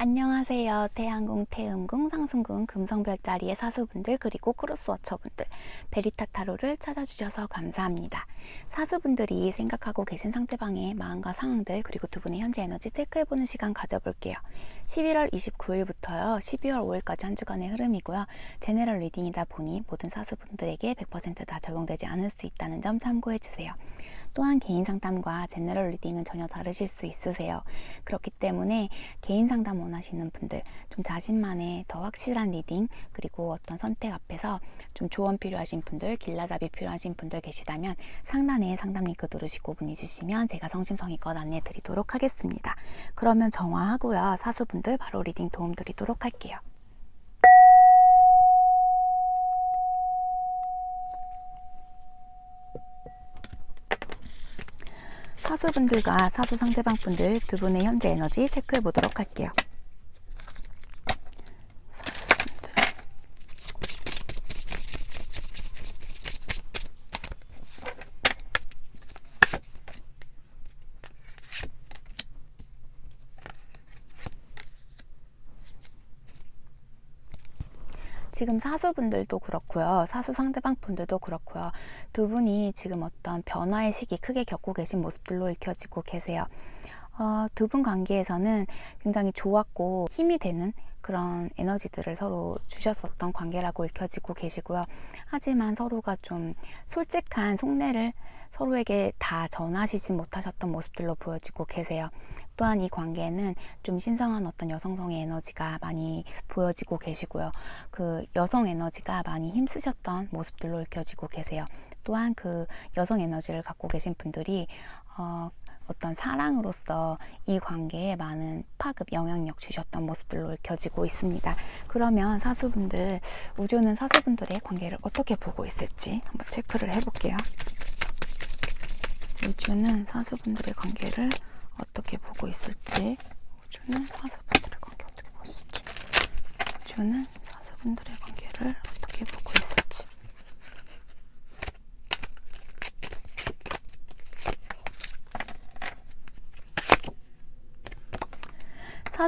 안녕하세요. 태양궁, 태음궁, 상승궁, 금성별자리의 사수분들 그리고 크로스워처분들 베리타 타로를 찾아주셔서 감사합니다. 사수분들이 생각하고 계신 상대방의 마음과 상황들 그리고 두 분의 현재 에너지 체크해보는 시간 가져볼게요. 11월 29일부터요. 12월 5일까지 한 주간의 흐름이고요. 제네럴 리딩이다 보니 모든 사수분들에게 100%다 적용되지 않을 수 있다는 점 참고해주세요. 또한 개인 상담과 제너럴 리딩은 전혀 다르실 수 있으세요. 그렇기 때문에 개인 상담 원하시는 분들, 좀 자신만의 더 확실한 리딩, 그리고 어떤 선택 앞에서 좀 조언 필요하신 분들, 길라잡이 필요하신 분들 계시다면 상단에 상담 링크 누르시고 문의 주시면 제가 성심성의껏 안내 드리도록 하겠습니다. 그러면 정화하고요. 사수분들 바로 리딩 도움 드리도록 할게요. 사수분들과 사수 상대방분들 두 분의 현재 에너지 체크해 보도록 할게요. 지금 사수분들도 그렇고요. 사수 상대방 분들도 그렇고요. 두 분이 지금 어떤 변화의 시기 크게 겪고 계신 모습들로 읽혀지고 계세요. 어, 두분 관계에서는 굉장히 좋았고 힘이 되는 그런 에너지들을 서로 주셨었던 관계라고 읽혀지고 계시고요. 하지만 서로가 좀 솔직한 속내를 서로에게 다 전하시지 못하셨던 모습들로 보여지고 계세요. 또한 이 관계에는 좀 신성한 어떤 여성성의 에너지가 많이 보여지고 계시고요. 그 여성 에너지가 많이 힘쓰셨던 모습들로 읽혀지고 계세요. 또한 그 여성 에너지를 갖고 계신 분들이 어, 어떤 사랑으로서 이 관계에 많은 파급 영향력 주셨던 모습들로 읽혀지고 있습니다. 그러면 사수분들, 우주는 사수분들의 관계를 어떻게 보고 있을지 한번 체크를 해볼게요. 우주는 사수분들의 관계를 어떻게 보고 있을지 우주는 사수분들의 관계 어떻게 보고 있을지 우주는 사수분들의 관계를 어떻게 보고 있을지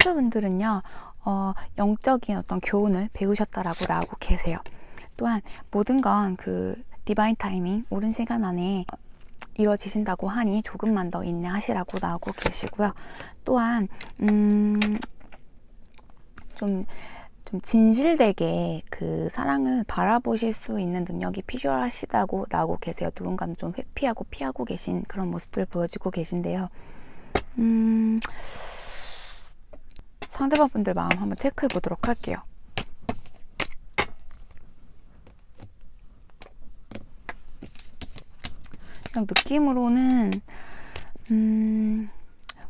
사수분들은요 어, 영적인 어떤 교훈을 배우셨다라고 나오고 계세요. 또한 모든 건 그 디바인 타이밍 옳은 시간 안에 이루어지신다고 하니 조금만 더 인내하시라고 나오고 계시고요. 또한 음, 좀, 좀 진실되게 그 사랑을 바라보실 수 있는 능력이 필요하시다고 나오고 계세요. 누군가는 좀 회피하고 피하고 계신 그런 모습들 보여주고 계신데요. 음, 상대방 분들 마음 한번 체크해 보도록 할게요. 그냥 느낌으로는 음,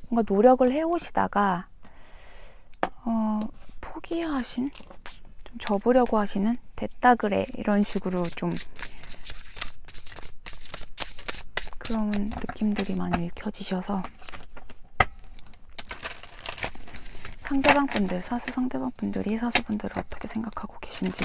뭔가 노력을 해오시다가 어, 포기하신? 좀 접으려고 하시는? 됐다 그래. 이런 식으로 좀 그런 느낌들이 많이 읽혀지셔서 상대방 분들 사수 상대방 분들이 사수 분들을 어떻게 생각하고 계신지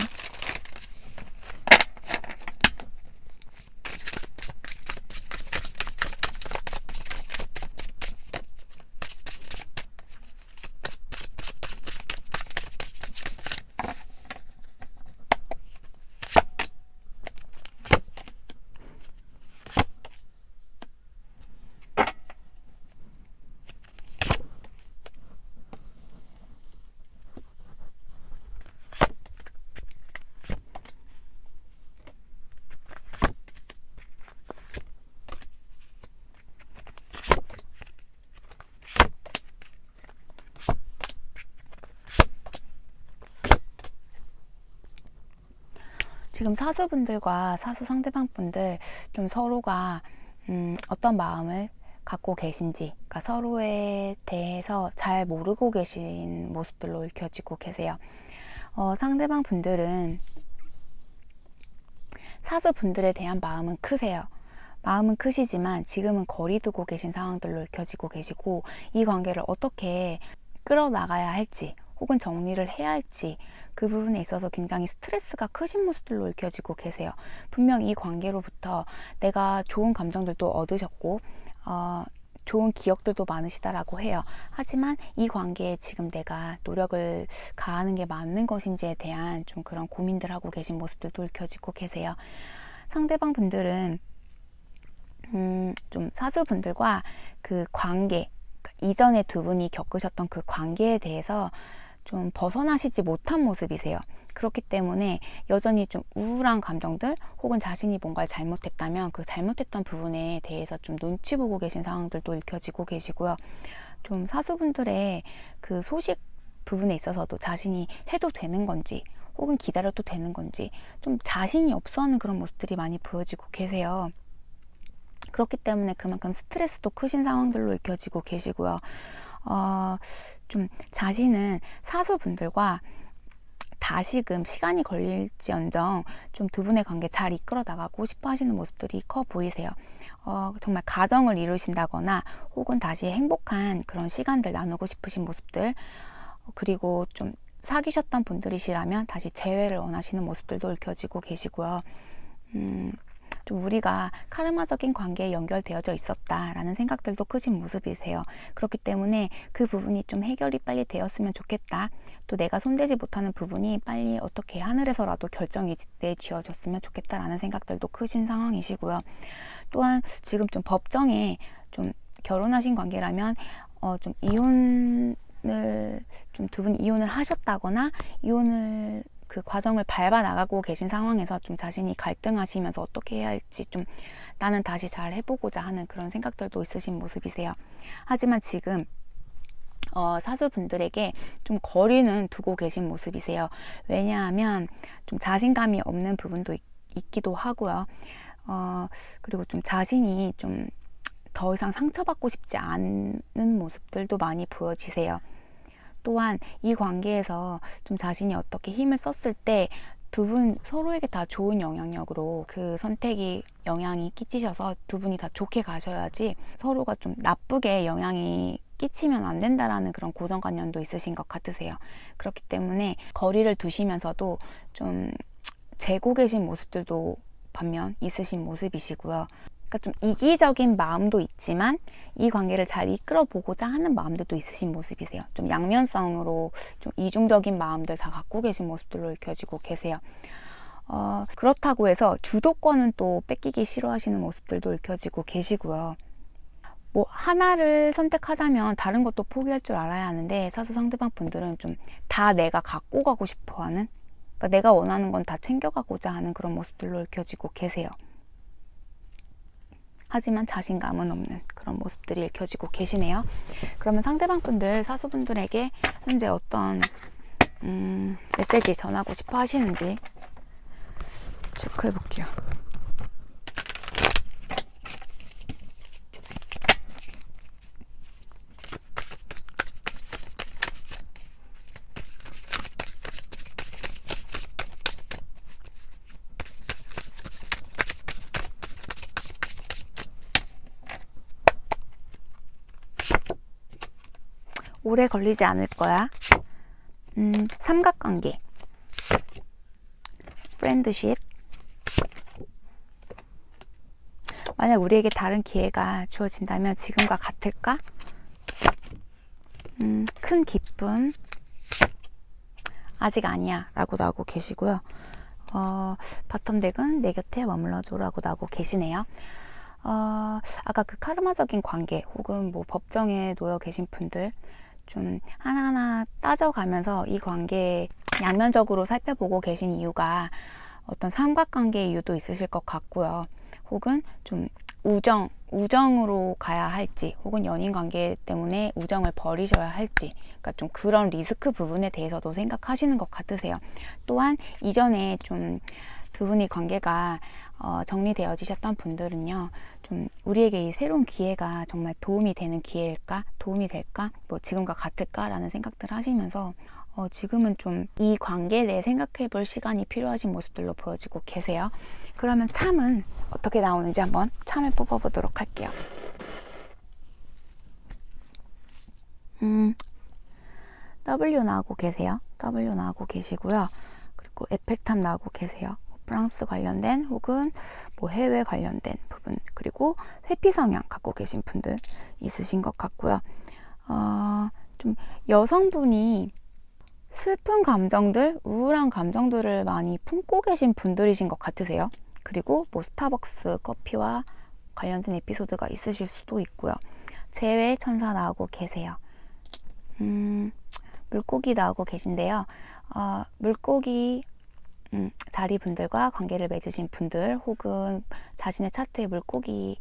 지금 사수분들과 사수 상대방분들 좀 서로가 음, 어떤 마음을 갖고 계신지, 그러니까 서로에 대해서 잘 모르고 계신 모습들로 읽혀지고 계세요. 어, 상대방 분들은 사수 분들에 대한 마음은 크세요. 마음은 크시지만 지금은 거리 두고 계신 상황들로 읽혀지고 계시고 이 관계를 어떻게 끌어나가야 할지 혹은 정리를 해야 할지 그 부분에 있어서 굉장히 스트레스가 크신 모습들로 읽혀지고 계세요. 분명 이 관계로부터 내가 좋은 감정들도 얻으셨고, 어, 좋은 기억들도 많으시다라고 해요. 하지만 이 관계에 지금 내가 노력을 가하는 게 맞는 것인지에 대한 좀 그런 고민들 하고 계신 모습들도 읽혀지고 계세요. 상대방 분들은 음, 좀 사수분들과 그 관계, 그러니까 이전에 두 분이 겪으셨던 그 관계에 대해서 좀 벗어나시지 못한 모습이세요. 그렇기 때문에 여전히 좀 우울한 감정들 혹은 자신이 뭔가를 잘못했다면 그 잘못했던 부분에 대해서 좀 눈치 보고 계신 상황들도 읽혀지고 계시고요. 좀 사수분들의 그 소식 부분에 있어서도 자신이 해도 되는 건지 혹은 기다려도 되는 건지 좀 자신이 없어하는 그런 모습들이 많이 보여지고 계세요. 그렇기 때문에 그만큼 스트레스도 크신 상황들로 읽혀지고 계시고요. 어, 좀 자신은 사수분들과 다시금 시간이 걸릴지언정 좀 두 분의 관계 잘 이끌어 나가고 싶어 하시는 모습들이 커 보이세요. 어, 정말 가정을 이루신다거나 혹은 다시 행복한 그런 시간들 나누고 싶으신 모습들 어, 그리고 좀 사귀셨던 분들이시라면 다시 재회를 원하시는 모습들도 읽혀지고 계시고요. 음, 좀 우리가 카르마적인 관계에 연결되어져 있었다라는 생각들도 크신 모습이세요. 그렇기 때문에 그 부분이 좀 해결이 빨리 되었으면 좋겠다. 또 내가 손대지 못하는 부분이 빨리 어떻게 하늘에서라도 결정이 내지어졌으면 좋겠다라는 생각들도 크신 상황이시고요. 또한 지금 좀 법정에 좀 결혼하신 관계라면 어, 좀 이혼을 좀 두 분 이혼을 하셨다거나 이혼을 그 과정을 밟아 나가고 계신 상황에서 좀 자신이 갈등하시면서 어떻게 해야 할지 좀 나는 다시 잘 해보고자 하는 그런 생각들도 있으신 모습이세요. 하지만 지금 어, 사수분들에게 좀 거리는 두고 계신 모습이세요. 왜냐하면 좀 자신감이 없는 부분도 있, 있기도 하고요. 어, 그리고 좀 자신이 좀 더 이상 상처받고 싶지 않은 모습들도 많이 보여지세요. 또한 이 관계에서 좀 자신이 어떻게 힘을 썼을 때 두 분 서로에게 다 좋은 영향력으로 그 선택이 영향이 끼치셔서 두 분이 다 좋게 가셔야지 서로가 좀 나쁘게 영향이 끼치면 안 된다라는 그런 고정관념도 있으신 것 같으세요. 그렇기 때문에 거리를 두시면서도 좀 재고 계신 모습들도 반면 있으신 모습이시고요. 그러니까 좀 이기적인 마음도 있지만 이 관계를 잘 이끌어 보고자 하는 마음들도 있으신 모습이세요. 좀 양면성으로 좀 이중적인 마음들 다 갖고 계신 모습들로 읽혀지고 계세요. 어, 그렇다고 해서 주도권은 또 뺏기기 싫어하시는 모습들도 읽혀지고 계시고요. 뭐 하나를 선택하자면 다른 것도 포기할 줄 알아야 하는데 사수 상대방 분들은 좀 다 내가 갖고 가고 싶어 하는 그러니까 내가 원하는 건 다 챙겨가고자 하는 그런 모습들로 읽혀지고 계세요. 하지만 자신감은 없는 그런 모습들이 읽혀지고 계시네요. 그러면 상대방 분들, 사수분들에게 현재 어떤 음, 메시지 전하고 싶어 하시는지 체크해 볼게요. 오래 걸리지 않을 거야. 음, 삼각관계. 프렌드십. 만약 우리에게 다른 기회가 주어진다면 지금과 같을까? 음, 큰 기쁨. 아직 아니야. 라고 나오고 계시고요. 어, 바텀 덱은 내 곁에 머물러줘. 라고 나오고 계시네요. 어, 아까 그 카르마적인 관계 혹은 뭐 법정에 놓여 계신 분들 좀 하나하나 따져가면서 이 관계 양면적으로 살펴보고 계신 이유가 어떤 삼각관계 이유도 있으실 것 같고요. 혹은 좀 우정, 우정으로 가야 할지, 혹은 연인 관계 때문에 우정을 버리셔야 할지, 그러니까 좀 그런 리스크 부분에 대해서도 생각하시는 것 같으세요. 또한 이전에 좀 두 분의 관계가 어, 정리되어지셨던 분들은요, 좀 우리에게 이 새로운 기회가 정말 도움이 되는 기회일까? 도움이 될까? 뭐 지금과 같을까라는 생각들을 하시면서 어, 지금은 좀 이 관계에 대해 생각해 볼 시간이 필요하신 모습들로 보여지고 계세요. 그러면 참은 어떻게 나오는지 한번 참을 뽑아보도록 할게요. 음, W 나오고 계세요. W 나오고 계시고요. 그리고 에펠탑 나오고 계세요. 프랑스 관련된 혹은 뭐 해외 관련된 부분 그리고 회피 성향 갖고 계신 분들 있으신 것 같고요. 어, 좀 여성분이 슬픈 감정들, 우울한 감정들을 많이 품고 계신 분들이신 것 같으세요. 그리고 뭐 스타벅스 커피와 관련된 에피소드가 있으실 수도 있고요. 재회 천사 나오고 계세요. 음, 물고기 나오고 계신데요. 어, 물고기 음, 자리분들과 관계를 맺으신 분들 혹은 자신의 차트에 물고기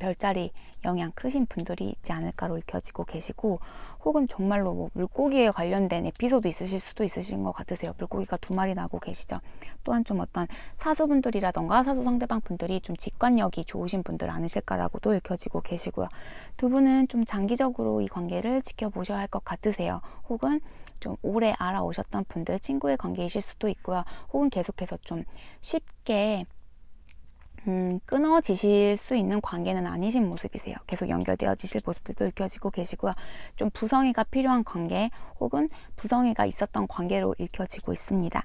별자리 영향 크신 분들이 있지 않을까로 읽혀지고 계시고 혹은 정말로 뭐 물고기에 관련된 에피소드 있으실 수도 있으신 것 같으세요. 물고기가 두 마리 나고 계시죠. 또한 좀 어떤 사수분들이라던가 사수 상대방 분들이 좀 직관력이 좋으신 분들 아니실까라고도 읽혀지고 계시고요. 두 분은 좀 장기적으로 이 관계를 지켜보셔야 할 것 같으세요. 혹은 좀 오래 알아오셨던 분들 친구의 관계이실 수도 있고요. 혹은 계속해서 좀 쉽게 음, 끊어지실 수 있는 관계는 아니신 모습이세요. 계속 연결되어지실 모습들도 읽혀지고 계시고요. 좀 부성애가 필요한 관계 혹은 부성애가 있었던 관계로 읽혀지고 있습니다.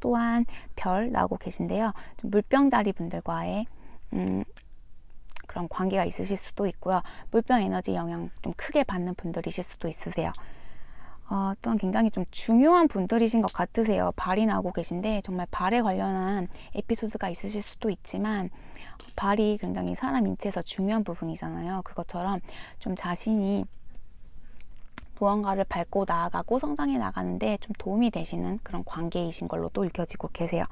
또한 별 나오고 계신데요. 좀 물병자리 분들과의 음, 그런 관계가 있으실 수도 있고요. 물병 에너지 영향 좀 크게 받는 분들이실 수도 있으세요. 어, 또한 굉장히 좀 중요한 분들이신 것 같으세요. 발이 나오고 계신데 정말 발에 관련한 에피소드가 있으실 수도 있지만 발이 굉장히 사람 인체에서 중요한 부분이잖아요. 그것처럼 좀 자신이 무언가를 밟고 나아가고 성장해 나가는데 좀 도움이 되시는 그런 관계이신 걸로도 읽혀지고 계세요.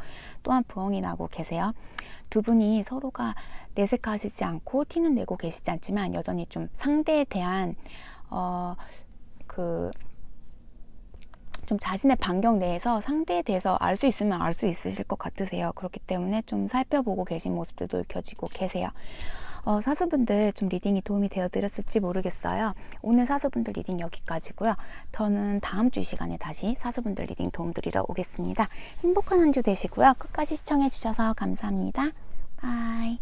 또한 부엉이 나고 계세요. 두 분이 서로가 내색하시지 않고 티는 내고 계시지 않지만 여전히 좀 상대에 대한 어, 그, 좀 자신의 반경 내에서 상대에 대해서 알 수 있으면 알 수 있으실 것 같으세요. 그렇기 때문에 좀 살펴보고 계신 모습들도 켜지고 계세요. 어, 사수분들 좀 리딩이 도움이 되어 드렸을지 모르겠어요. 오늘 사수분들 리딩 여기까지고요. 저는 다음 주 이 시간에 다시 사수분들 리딩 도움 드리러 오겠습니다. 행복한 한 주 되시고요. 끝까지 시청해 주셔서 감사합니다. 바이.